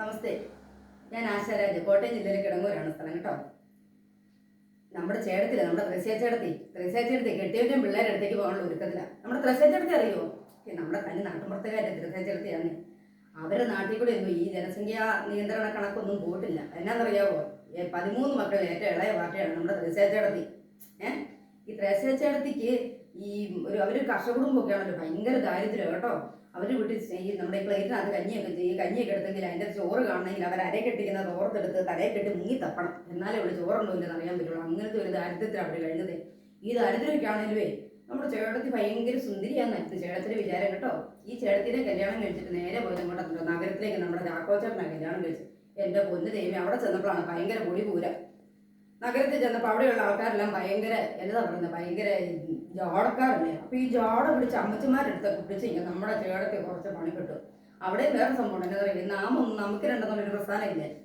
നമസ്തേ. ഞാൻ ആശാരാജ്. കോട്ടയം ജില്ലയിലെ കിടങ്ങൂരാണ് സ്ഥലം കേട്ടോ. നമ്മുടെ ചേട്ടത്തില്ല? നമ്മുടെ ത്രസ്യ ചേട്ടത്തി. ത്രസ്യ ചേട്ടത്തി കെട്ടിയവരും പിള്ളേരുടെ അടുത്തേക്ക് പോകാനുള്ള ഒരുക്കത്തില്ല നമ്മുടെ ത്രസ്യ ചേട്ടത്തി അറിയോ? നമ്മുടെ തനി നാട്ടുമ്പുറത്തുകാരുടെ ത്രസ്യ ചേട്ടത്തിയാണ് അവരുടെ നാട്ടിൽ കൂടെ ഒന്നും ഈ ജനസംഖ്യാ നിയന്ത്രണ കണക്കൊന്നും പോയിട്ടില്ല. എന്നാന്നറിയാവോ? പതിമൂന്ന് മക്കളിൽ ഏറ്റവും ഇളയ പാർട്ടിയാണ് നമ്മുടെ ത്രസ്യ ചേട്ടത്തി. ഏഹ് ഈ ത്രസ്യ ചേട്ടത്തിക്ക് ഈ ഒരു അവർ കുടുംബമൊക്കെയാണല്ലോ. ഭയങ്കര ദാരിദ്ര്യം കേട്ടോ. അവർ വീട്ടിൽ ഈ നമ്മുടെ ഈ പ്ലേറ്റിനകത്ത് കഞ്ഞിയൊക്കെ ചെയ്യും. കഞ്ഞിയൊക്കെ എടുത്തെങ്കിൽ അതിന്റെ ചോറ് കാണണമെങ്കിൽ അവർ അരയെ കെട്ടിക്കുന്ന തോർത്തെടുത്ത് കെട്ടി മുങ്ങി തപ്പണം. എന്നാലേ ഉള്ളൂ ചോറുണ്ടോ ഇല്ലെന്ന് അറിയാൻ പറ്റുള്ളൂ. അങ്ങനത്തെ ഒരു ദാരിദ്ര്യത്തിൽ അവർ കഴിഞ്ഞത്. ഈ ദാരിദ്ര്യമൊക്കെ ആണെങ്കിലുവേ നമ്മുടെ ചേട്ടത്തി ഭയങ്കര സുന്ദരിയാന്ന് സുന്ദരിയാന്നായിരുന്നു ചേട്ടത്തിന്റെ വിചാരം കേട്ടോ. ഈ ചേട്ടത്തിനെ കല്യാണം കഴിച്ചിട്ട് നേരെ പോയത് അങ്ങോട്ട് നഗരത്തിലേക്ക് നമ്മുടെ ചാക്കോച്ചേട്ടനാണ് കല്യാണം കഴിച്ചത്. എന്റെ പൊന്ന് ദൈവം അവിടെ ചെന്നപ്പോഴാണ് ഭയങ്കര പൊടി പൂരം. നഗരത്തിൽ ചെന്നപ്പോൾ അവിടെയുള്ള ആൾക്കാരെല്ലാം ഭയങ്കര എന്താ പറയുന്നത് ഭയങ്കര ജോടക്കാരല്ലേ? അപ്പൊ ഈ ജോട പിടിച്ച് അമ്മച്ചിമാരെടുത്ത് പിടിച്ച് കഴിഞ്ഞാൽ നമ്മുടെ ചേടത്തിൽ കുറച്ച് പണി കിട്ടും. അവിടെ വേറെ സംഭവം എന്താ പറയുക നാമം നമുക്ക് രണ്ടെന്നുള്ളൊരു പ്രസ്ഥാനമില്ലേ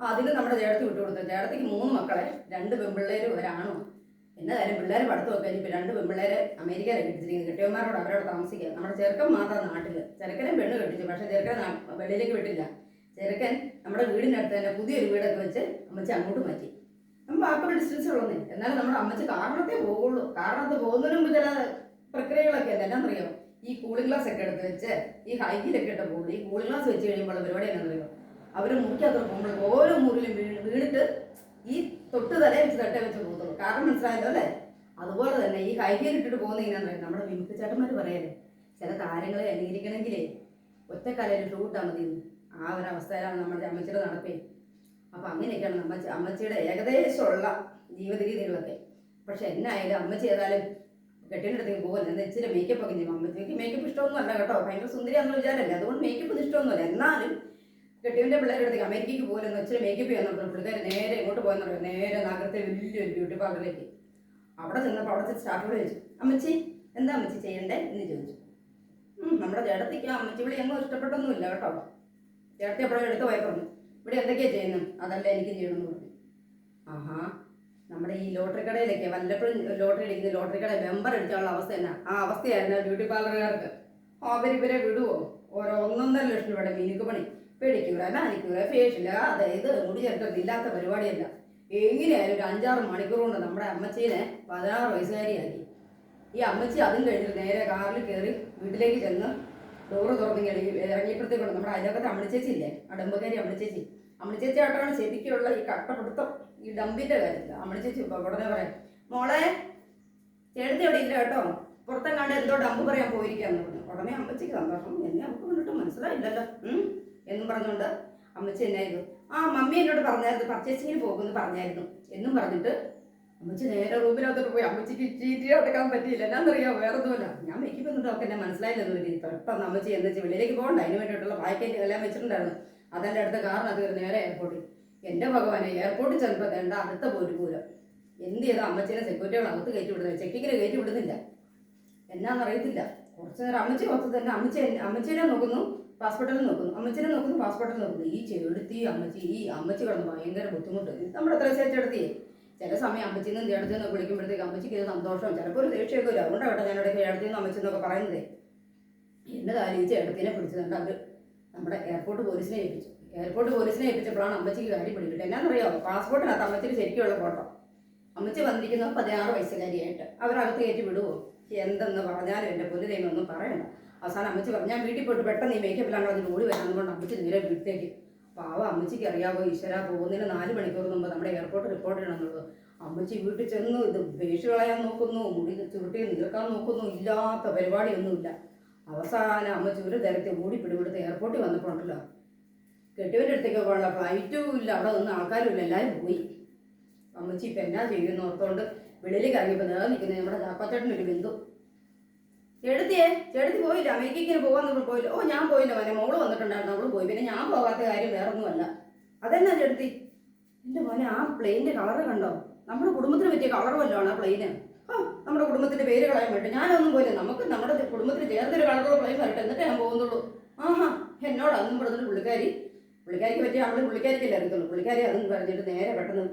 അതിന് നമ്മുടെ വിട്ടു കൊടുത്തു. ചേടത്തിക്ക് മൂന്ന് മക്കളെ രണ്ട് പെൺപിള്ളേരും ഒരാണും. കാര്യം പിള്ളേർ പഠിത്തമൊക്കെ ഇപ്പൊ രണ്ട് പെൺപിള്ളേരെ അമേരിക്കയിലെ കെട്ടിച്ചിരിക്കുന്നത്. കെട്ടിയന്മാരോട് അവരോട് താമസിക്കുക. നമ്മുടെ ചെറുക്കൻ മാത്രം നാട്ടിൽ ചെറുക്കനെ പെണ്ണ് കെട്ടിച്ചു പക്ഷെ ചെറുക്കൻ നാ- വെളിയിലേക്ക് വിട്ടില്ല. ചെറുക്കൻ നമ്മുടെ വീടിനടുത്ത് തന്നെ പുതിയൊരു വീടൊക്കെ വെച്ച് അമ്മച്ചി അങ്ങോട്ട് മാറ്റി. നമ്മൾ ആർക്കും ഡിസ്റ്റൻസ് ഉള്ളതേ എന്നാലും നമ്മുടെ അമ്മച്ച് കാരണത്തെ പോകുള്ളൂ കാരണത്ത് പോകുന്നതിന് മുമ്പ് ചില പ്രക്രിയകളൊക്കെ അല്ല അറിയാം ഈ കൂളിംഗ് ഗ്ലാസ് ഒക്കെ എടുത്ത് വെച്ച് ഈ ഹൈക്കിലൊക്കെ ഇട്ട് പോകുള്ളൂ ഈ കൂളിംഗ് ഗ്ലാസ് വെച്ച് കഴിയുമ്പോൾ പരിപാടി എന്നാന്നറിയോ അവർ മുറിക്കകത്ത് പോകുമ്പോൾ ഓരോ മുറിയിലും വീണ് വീണിട്ട് ഈ തൊട്ട് തലയെ വെച്ച് തട്ടേ വെച്ച് പോകത്തുള്ളൂ. കാരണം മനസ്സിലായല്ലോ അല്ലേ? അതുപോലെ തന്നെ ഈ ഹൈക്കിൽ ഇട്ടിട്ട് പോകുന്ന ഇങ്ങനെ നമ്മുടെ വിമുക്തി ചേട്ടന്മാർ പറയല്ലേ ചില താരങ്ങളെ അനുകരിക്കണമെങ്കിലേ ഒറ്റക്കാലൊരു ഷൂട്ടാ മതി. ആ ഒരു അവസ്ഥയിലാണ് നമ്മുടെ അമ്മച്ചിയുടെ നടപ്പേ. അപ്പൊ അങ്ങനെയൊക്കെയാണ് അമ്മച്ചി അമ്മച്ചിയുടെ ഏകദേശമുള്ള ജീവിത രീതികളൊക്കെ പക്ഷെ എന്നായാലും അമ്മ ചെയ്താലും കെട്ടിനടുത്തേക്ക് പോകുമല്ലോ എന്നാൽ ഇച്ചിരി മേക്കപ്പ് ഒക്കെ ചെയ്യും. അമ്മച്ചിക്ക് മേക്കപ്പ് ഇഷ്ടമൊന്നും അല്ല കേട്ടോ. ഭയങ്കര സുന്ദരിയാണെന്ന് വിചാരമല്ല? അതുകൊണ്ട് മേക്കപ്പ് ഇഷ്ടമൊന്നുമല്ല. എന്നാലും കെട്ടിയവന്റെ പിള്ളേരുടെ അടുത്തേക്ക് അമേരിക്കയ്ക്ക് പോകുമല്ലോ ഇച്ചിരി മേക്കപ്പ് ചെയ്യാൻ നോക്കണം. പുള്ളിക്കാർ നേരെ ഇങ്ങോട്ട് പോയെന്ന് നേരെ നഗരത്തെ വലിയൊരു ബ്യൂട്ടി പാർലറിലേക്ക് അവിടെ ചെന്നപ്പോൾ അവിടുത്തെ സ്റ്റാഫോട് ചോദിച്ചു അമ്മച്ചി എന്താ അമ്മച്ചി ചെയ്യണ്ടേ? എന്ന് ചോദിച്ചു. നമ്മുടെ ചേട്ടത്തിക്ക് അമ്മച്ചി വിളി ഒന്നും ഇഷ്ടപ്പെട്ടൊന്നുമില്ല കേട്ടോ. ചേട്ടത്തി എപ്പോഴും എടുത്ത് പോയി പറഞ്ഞു ഇവിടെ എന്തൊക്കെയാ ചെയ്യുന്നത്? അതല്ല എനിക്ക് ചെയ്യണമെന്ന് പറഞ്ഞു. ആഹാ നമ്മുടെ ഈ ലോട്ടറി കടയിലൊക്കെ വല്ലപ്പോഴും ലോട്ടറി അടിക്കുന്ന ലോട്ടറി കട മെമ്പർ അടിച്ചാലുള്ള അവസ്ഥ തന്നെ ആ അവസ്ഥയായിരുന്നു ബ്യൂട്ടി പാർലറുകാർക്ക് അവരിവരെ വിടുവോ? ഓരോ ഒന്നൊന്നര ലക്ഷം രൂപയുടെ മിനുക്ക് പണി. പെടിക്കൂറ മാനിക്കൂറ ഫേഷ്യൽ അതായത് മുടി ചേർക്കൽ ഇല്ലാത്ത പരിപാടിയല്ല. എങ്ങനെയായാലും ഒരു അഞ്ചാറ് മണിക്കൂർ കൊണ്ട് നമ്മുടെ അമ്മച്ചീനെ പതിനാറ് വയസ്സുകാരിയാക്കി. ഈ അമ്മച്ചി അതും കഴിഞ്ഞിട്ട് നേരെ കാറിൽ കയറി വീട്ടിലേക്ക് ചെന്ന് ഡോറ് തുറന്നിങ്ങനെ ഇറങ്ങി ഇറങ്ങിയപ്പോഴത്തേക്കുണ്ട് നമ്മുടെ അയലൊക്കത്തെ അമ്മച്ചേച്ചി ഇല്ലേ ചേച്ചി അമ്മച്ചേച്ചി അമ്മച്ചേച്ചി ആയിട്ടാണ് ശരിക്കുള്ള ഈ കട്ടപിടുത്തം ഈ ഡമ്പിന്റെ കാര്യത്തിൽ അമ്മച്ചേച്ചി ഉടനെ പറയാം. മോളെ ചേട്ടത്തി അവിടെ ഇല്ല കേട്ടോ. പുറത്തെങ്ങാണ്ട് എന്തോ ഡമ്പ് പറയാൻ പോയിരിക്കാന്ന് പറഞ്ഞു. ഉടനെ അമ്മച്ചിക്ക് സന്തോഷം. എന്നെ നമുക്ക് കണ്ടിട്ട് മനസ്സിലായില്ലല്ലോ. എന്നും പറഞ്ഞുകൊണ്ട് അമ്മച്ചി എന്നായിരുന്നു. ആ മമ്മി എന്നോട് പറഞ്ഞായിരുന്നു പർച്ചേസിങ്ങിന് പോകുമെന്ന് പറഞ്ഞായിരുന്നു. എന്നും പറഞ്ഞിട്ട് അമ്മച്ചി നേരെ റൂമിനകത്തോട്ട് പോയി. അമ്മച്ചിക്ക് ചീറ്റി അടക്കാൻ പറ്റിയില്ല. എന്നാന്നറിയോ വേറെ ഒന്നുമില്ല ഞാൻ മേക്കപ്പ് എന്നിട്ട് എന്നെ മനസ്സിലായില്ലെന്ന് വരി പെട്ടെന്ന് അമ്മച്ചി എന്താ വെളിയിലേക്ക് പോകണ്ട. അതിന് വേണ്ടിയിട്ടുള്ള പാക്കറ്റ് എല്ലാം വെച്ചിട്ടുണ്ടായിരുന്നു. അതെല്ലാം എടുത്ത കാറിനകത്ത് കയറി നേരെ എയർപോർട്ടിൽ എന്റെ ഭഗവാനെ എയർപോർട്ടിൽ ചെന്നപ്പോൾ വേണ്ട അടുത്ത പോര് പൂരം എന്ത് ചെയ്താൽ അമ്മച്ചീനെ സെക്യൂരിറ്റികൾ അകത്ത് കയറ്റി വിടുന്നില്ല ചെക്കിങ്ങിന് കയറ്റി വിടുന്നില്ല. എന്നാന്നറിയത്തില്ല. കുറച്ച് നേരം അമ്മച്ചി കുറച്ച് തന്നെ അമ്മച്ചി അമ്മച്ചീനെ നോക്കുന്നു പാസ്പോർട്ടിൽ നോക്കുന്നു. അമ്മച്ചിനെ നോക്കുന്നു പാസ്പോർട്ടിൽ നോക്കുന്നു. ഈ ചെടുത്തി അമ്മച്ചി ഈ അമ്മച്ചി കിടന്ന് ഭയങ്കര ബുദ്ധിമുട്ട്. ഇത് നമ്മുടെ എത്ര ചേച്ചെടുത്തിയേ ചില സമയം അമ്മച്ചിന്നും നിന്ന് വിളിക്കുമ്പോഴത്തേക്ക് അമ്മച്ചിക്ക് ഇത് സന്തോഷം ചിലപ്പോൾ ഒരു ദേഷ്യമൊക്കെ വരും. അതുകൊണ്ടാണ് കേട്ടോ ഞാൻ ഇവിടെ നിന്ന് അമ്മച്ചെന്നൊക്കെ പറയുന്നത്. കാര്യം? ഈ ചേട്ടത്തിനെ പിടിച്ചതുകൊണ്ട് അവർ നമ്മുടെ എയർപോർട്ട് പോലീസിനെ ഏൽപ്പിച്ചു. എയർപോർട്ട് പോലീസിനെ ഏൽപ്പിച്ചപ്പോഴാണ് അമ്മച്ചിക്ക് കാര്യം പിടികിട്ടത് എന്നാണെന്നറിയാമോ പാസ്പോർട്ടിനകത്ത് അമ്മച്ചിന് ശരിക്കുള്ള ഫോട്ടോ. അമ്മച്ചി വന്നിരിക്കുന്ന പതിനാറ് വയസ്സുകാരിയായിട്ട്. അവരകത്ത് കയറ്റി വിടുവോ? എന്തെന്ന് പറഞ്ഞാലും എന്റെ പൊന്നു ദൈവം ഒന്നും പറയണ്ട. അവസാനം അമ്മച്ചി പറഞ്ഞു ഞാൻ വീട്ടിൽ പോയിട്ട് പെട്ടെന്ന് ഈ മേക്കപ്പിലാണ് അതിന് ഓടി വരാൻ കൊണ്ട് അമ്മച്ചി നേരെ വീട്ടിലേക്ക് പാവ അമ്മച്ചിക്ക് അറിയാവോ? ഈശ്വര പോകുന്നതിന് നാല് മണിക്കൂർ മുമ്പ് നമ്മുടെ എയർപോർട്ട് റിപ്പോർട്ട് ചെയ്യണമെന്നുള്ളത്. അമ്മച്ചി വീട്ടിൽ ചെന്നു ഇത് വേഷ് കളയാൻ നോക്കുന്നു മുടി ചുരുട്ടി നീർക്കാൻ നോക്കുന്നു ഇല്ലാത്ത പരിപാടിയൊന്നുമില്ല. അവസാനം അമ്മച്ചി ഒരു തരത്തിൽ ഓടി പിടിപെടുത്ത് എയർപോർട്ടിൽ വന്നപ്പോഴുണ്ടല്ലോ കെട്ടിയവന്റെ അടുത്തേക്ക് പോകാനുള്ള ഫ്ലൈറ്റും ഇല്ല അവിടെ നിന്ന് ആൾക്കാരും ഇല്ല എല്ലാവരും പോയി. അമ്മച്ചി ഇപ്പം എന്നാ ചെയ്യുന്നു? ഓർത്തോണ്ട് വെളിയിലേക്ക് ഇറങ്ങിയപ്പോൾ നേരെ നിൽക്കുന്നത് നമ്മുടെ ഒരു ബന്ധു എഴുതി പോയില്ല. പോയില്ല അമേരിക്കയ്ക്ക് പോകാൻ പോയില്ല. ഓ ഞാൻ പോയില്ല. മോനെ മോൾ വന്നിട്ടുണ്ടായിരുന്നു. അവൾ പോയി. പിന്നെ ഞാൻ പോകാത്ത കാര്യം വേറെ ഒന്നുമല്ല അതെന്നാ ചെടുത്തി? എന്റെ മോനെ ആ പ്ലെയിന്റെ കളറ് കണ്ടോ? നമ്മുടെ കുടുംബത്തിന് പറ്റിയ കളർ വല്ലതാണ് ആ പ്ലെയിന്. ആ നമ്മുടെ കുടുംബത്തിന്റെ പേര് കളയാൻ പറ്റും ഞാനൊന്നും പോയില്ല. നമുക്ക് നമ്മുടെ കുടുംബത്തിന് ചേർത്തൊരു കളറുള്ള പ്ലെയിൻ വരട്ടെ. എന്നിട്ട് ഞാൻ പോകുന്നുള്ളൂ. ആഹാ എന്നോട് അന്നും പെടുന്നൊരു പുള്ളിക്കാരി പുള്ളിക്കാരിക്ക് പറ്റിയ അവിടെ പുള്ളിക്കാരിക്കല്ലേ അറിയത്തുള്ളൂ. പുള്ളിക്കാരി അതെന്ന് പറഞ്ഞിട്ട് നേരെ പെട്ടെന്ന്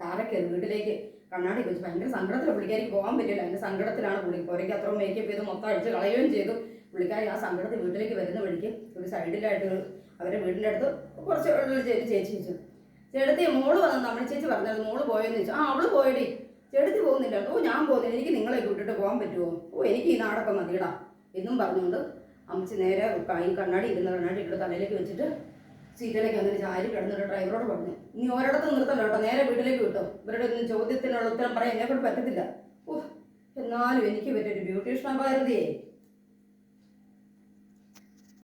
കാറൊക്കെ വീട്ടിലേക്ക് കണ്ണാടി വെച്ച് ഭയങ്കര സങ്കടത്തിലാണ് പുള്ളിക്കാരിക്ക് പോകാൻ പറ്റില്ല അതിന്റെ സങ്കടത്തിലാണ് പുള്ളി. പുരയ്ക്ക് അത്ര മേക്കപ്പ് ചെയ്ത് മൊത്തം അടിച്ച് കളയുകയും ചെയ്തു. പുള്ളിക്കാരി ആ സങ്കടത്തിൽ വീട്ടിലേക്ക് വരുന്ന വഴിക്ക് ഒരു സൈഡിലായിട്ട് അവരെ വീടിന്റെ അടുത്ത് കുറച്ച് ചേച്ചി ചേച്ചി വെച്ചു. ചേട്ടത്തി മോൾ വന്നു നമ്മൾ ചേച്ചി പറഞ്ഞത് മോൾ പോയെന്ന് ചോദിച്ചു. ആ അവൾ പോയടി. ചേട്ടത്തി പോകുന്നില്ല. ഓ ഞാൻ പോകുന്നില്ല. എനിക്ക് നിങ്ങളെ വിട്ടിട്ട് പോകാൻ പറ്റുമോ ഓ എനിക്ക് ഈ നാടൊക്കെ മതിയിടാം. എന്നും പറഞ്ഞുകൊണ്ട് അമ്മച്ചി നേരെ കണ്ണാടി ഇരുന്ന കണ്ണാടി ഇട്ട് തലയിലേക്ക് വെച്ചിട്ട് സീറ്റിലേക്ക് വന്നിട്ട് ചാരി കിടന്നിട്ട് ഡ്രൈവറോട് പറഞ്ഞു. നീ ഒരിടത്ത് നിർത്തണം കേട്ടോ നേരെ വീട്ടിലേക്ക് വിട്ടോ. ഇവരുടെ ഒന്നും ചോദ്യത്തിനുള്ള ഉത്തരം പറയാൻ എന്നെ കൊണ്ട് പറ്റത്തില്ല. ഓഹ് എന്നാലും എനിക്ക് പറ്റിയൊരു ബ്യൂട്ടീഷ്യൻ ഭാരതിയേ